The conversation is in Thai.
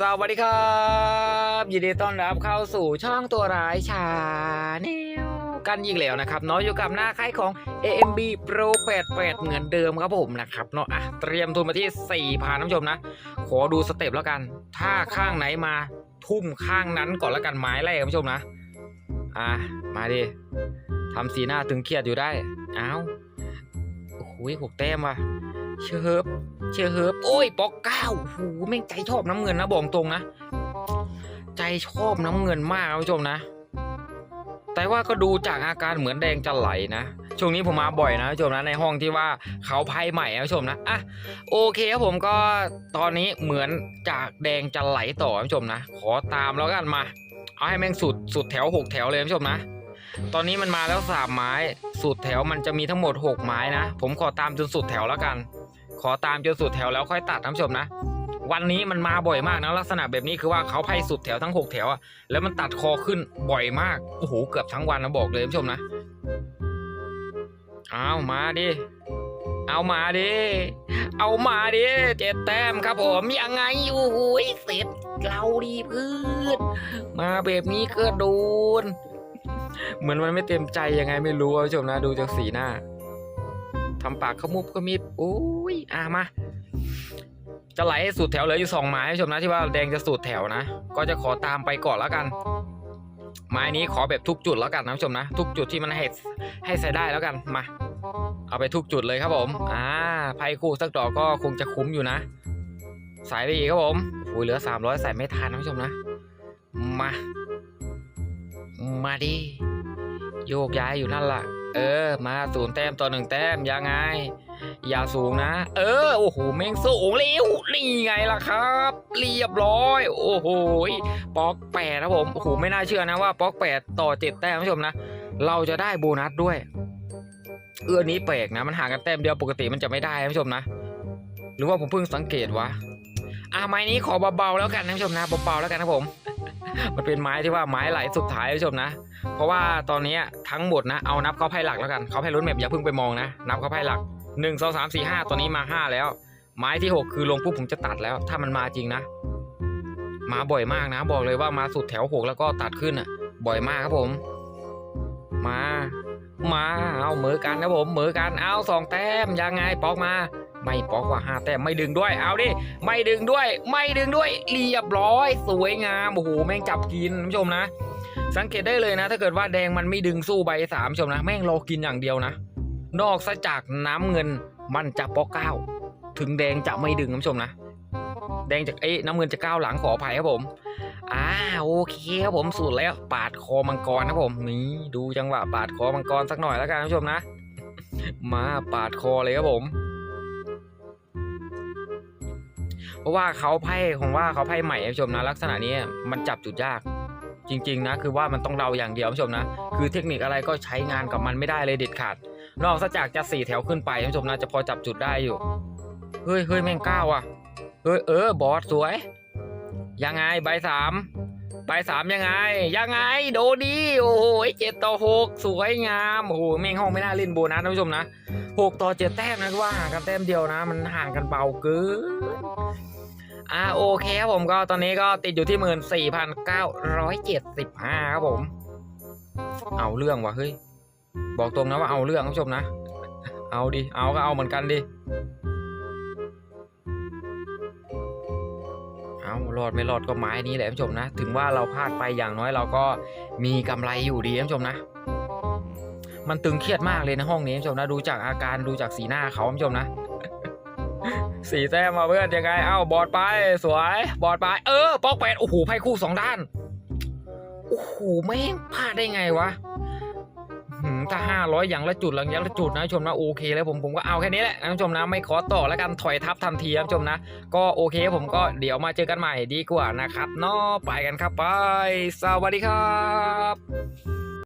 สวัสดีครับ ยินดีต้อนรับเข้าสู่ช่องตัวร้ายชาแนลกันอีกแล้วนะครับเนาะอยู่กับหน้าค่ายของ AMB Pro 88 เหมือนเดิมครับผมนะครับเนาะอะเตรียมทุนมาที่4,000น้ำชมนะ ขอดูสเต็ปแล้วกัน ถ้าข้างไหนมาทุ่มข้างนั้นก่อนแล้วกันไม้แรกคุณผู้ชมนะ อะมาดิทำสีหน้าตึงเครียดอยู่ได้อ้าว โอ้โหกแต้มว่ะเชิบเชื่อเฮิบโอ้ยปอกเก้าโอ้โหแม่งใจชอบน้ำเงินนะบอกตรงนะ ใจชอบน้ำเงินมากคุณผู้ชมนะ แต่ว่าก็ดูจากอาการเหมือนแดงจะไหลนะ ช่วงนี้ผมมาบ่อยนะคุณผู้ชมนะในห้องที่ว่าเขาไพ่ใหม่นะคุณผู้ชมนะอะโอเคครับผมก็ตอนนี้เหมือนจากแดงจะไหลต่อคุณผู้ชมนะ ขอตามแล้วกันมา เอาให้แม่งสุดสุดแถวหกแถวเลยคุณผู้ชมนะ ตอนนี้มันมาแล้วสามไม้ สุดแถวมันจะมีทั้งหมดหกไม้นะ ผมขอตามจนสุดแถวแล้วกัน ขอตามจนสุดแถวแล้วค่อยตัดท่านผู้ชมนะ วันนี้มันมาบ่อยมากนะลักษณะแบบนี้คือว่าเขาไพ่สุดแถวทั้งหกแถวอะแล้วมันตัดคอขึ้นบ่อยมากโอ้โหเกือบทั้งวันนะบอกเลยท่านผู้ชมนะเอามาดิเอามาดิ เอามาดิ เจ็ดแต้มครับผมยังไงโอ้โหเสร็จเราดีพืชมาแบบนี้ก็โดน เหมือนมันไม่เต็มใจยังไงไม่รู้อะท่าผู้ชมนะดูจากสีหน้าทำปากขมุบขมิบโอ้ยอะมาจะไหลให้สุดแถวเหลืออยู่สองไม้ผู้ชมนะที่ว่าแดงจะสุดแถวนะ ก็จะขอตามไปก่อนแล้วกัน ไม้นี้ขอแบบทุกจุดแล้วกันนะผู้ชมนะ ทุกจุดที่มันให้ให้ใส่ได้แล้วกันมา เอาไปทุกจุดเลยครับผมอ่าไพ่คู่สักดอกก็คงจะคุ้มอยู่นะใส่ไปอีกครับผมโอ้ยเหลือสามร้อยใส่ไม่ทันนะผู้ชมนะ มา มาดิโยกย้ายอยู่นั่นล่ะ เออ มาศูนย์แต้มต่อหนึ่งแต้มยังไง อย่าสูงนะ เออ โอ้โหแม่งสูงเร็วนี่ไงล่ะครับ เรียบร้อย โอ้โหป๊อกแปดนะผมโอ้โหไม่น่าเชื่อนะว่าป๊อกแปดต่อเจ็ดแต้มผู้ชมนะ เราจะได้โบนัสด้วย เอื้อนี้แปลกนะ มันห่างกันแต้มเดียวปกติมันจะไม่ได้นผู้ชมนะ หรือว่าผมเพิ่งสังเกตวะอะไม้นี้ขอเบาๆแล้วกันนะผู้ชมนะเบาๆแล้วกันนะผม มันเป็นไม้ที่ว่าไม้ไหลสุดท้ายนะผู้ชมนะ เพราะว่าตอนนี้ทั้งหมดนะเอานับเขาไพ่หลักแล้วกันเขาไพ่รุ่นแมปอย่าเพิ่งไปมองนะนับเขาไพ่หลักหนึ่งสองสามสี่ห้าตอนนี้มาห้าแล้ว ไม้ที่หกคือลงปุ๊บผมจะตัดแล้ว ถ้ามันมาจริงนะ มาบ่อยมากนะ บอกเลยว่ามาสุดแถวหกแล้วก็ตัดขึ้นอะ บ่อยมากครับผม มา มาเอาเหมือกันนะผมเหมือกันเอาสองแต้มยังไงปอกมา ไม่ปอกว่าห้าแต้มไม่ดึงด้วย เอาดิ ไม่ดึงด้วย ไม่ดึงด้วย เรียบร้อย สวยงาม โอ้โห แม่งจับกินท่านผู้ชมนะ สังเกตได้เลยนะ ถ้าเกิดว่าแดงมันไม่ดึงสู้ใบสามชมนะ แม่งรอกินอย่างเดียวนะ นอกซะจากน้ำเงินมันจะปอกเก้า ถึงแดงจะไม่ดึงท่านผู้ชมนะ แดงจากเอ้น้ำเงินจะก้าวหลังขออภัยครับผมอ่าโอเคครับผมสุดแล้ว ปาดคอมังกรนะผมนี่ดูจังหวะปาดคอมังกรสักหน่อยแล้วกันท่านผู้ชมนะ มาปาดคอเลยครับผม ราะว่าเขาไพ่ของว่าเขาไพ่ใหม่ผู้ชมนะ ลักษณะนี้มันจับจุดยาก จริง ๆ นะ คือว่ามันต้องเดาอย่างเดียวผู้ชมนะ คือเทคนิคอะไรก็ใช้งานกับมันไม่ได้เลยเด็ดขาด นอกจากจะสี่แถวขึ้นไปผู้ชมนะจะพอจับจุดได้อยู่เฮ้ยเฮ้ยแม่งก้าวอะเฮ้ยเออบอสสวย ยังไงใบสามใบสามยังไง ยังไงโดดีโอ้โหเจ็ดต่อหกสวยงามโอ้โหแม่งห้องไม่น่าเล่นโบนัสท่านผู้ชมนะหกต่อเจ็ดแต้มนะว่าห่างกันแต้มเดียวนะ มันห่างกันเบาเกิน อ่าโอเคครับผมก็ตอนนี้ก็ติดอยู่ที่หมื่นสี่พันเก้าร้อยเจ็ดสิบห้าครับผม เอาเรื่องว่ะเฮ้ยบอกตรงนะว่าเอาเรื่องคุณผู้ชมนะ เอาดิ เอาก็เอาเหมือนกันดิ เอารอดไม่รอดก็ไม้นี้แหละคุณผู้ชมนะ ถึงว่าเราพลาดไปอย่างน้อยเราก็มีกำไรอยู่ดีคุณผู้ชมนะ มันตึงเครียดมากเลยนะห้องนี้คุณผู้ชมนะ ดูจากอาการดูจากสีหน้าเขาคุณผู้ชมนะ สี่แต้มมาเพื่อนยังไง เอ้าบอดไป สวย บอดไป เออปอกแปดโอ้โหไพ่คู่สองด้าน โอ้โหแม่งพลาดได้ไงวะถ้าห้าร้อยอย่างละจุดหลังอย่างละจุดนะชมนะโอเคแล้วผมผมก็เอาแค่นี้แหละนะผู้ชมนะไม่ขอต่อแล้วกันถอยทับทันทีนะผู้ชมนะ ก็โอเคผมก็เดี๋ยวมาเจอกันใหม่ดีกว่านะครับเนาะไปกันครับไป สวัสดีครับ